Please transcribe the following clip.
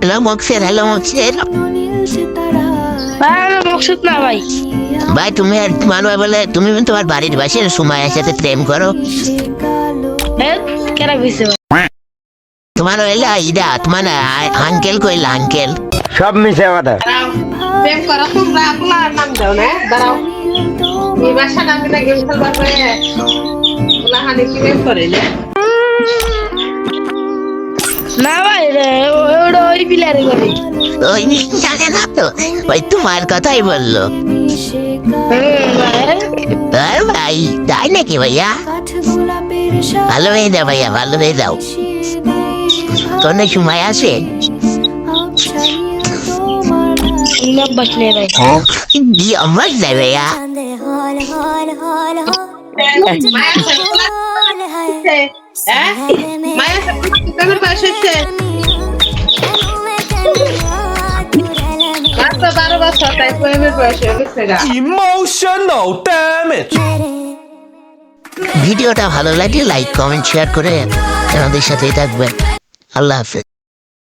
Hello মকসের hello মকসের মকসুদ না ভাই। ভাই তুমি আর মানুষ বলে তুমি তোমার বাড়ির বাসের সময়ের সাথে প্রেম করো। হ্যাঁ তোমার হইলে ইদা তোমার আঙ্কেল কইল আঙ্কেল। সব মিশে কথা প্রেম করো তোমরা আপনার নাম দাও না দাঁড়াও। এই বাসা নামে না গেম খেলবার পরে ওলা হানি কি প্রেম করে না না ভাই রে ওই পিলারে করে ওই জানে না তো ওই তোমার কথাই বলল ভাই আর ভাই তাই নাকি ভাইয়া ভালো হয়ে যাও ভাইয়া ভালো হয়ে যাও কোনো সময় আছে নেই আমার যাই ভাইয়া মায়া হ্যাঁ মায়া মাত্র বারো বছর তাই প্রেমের বয়স হয়ে গেছে গা Emotional damage. ভিডিওটা ভালো লাগলে লাইক কমেন্ট শেয়ার করে আমাদের সাথেই থাকবেন। আল্লাহ হাফেজ।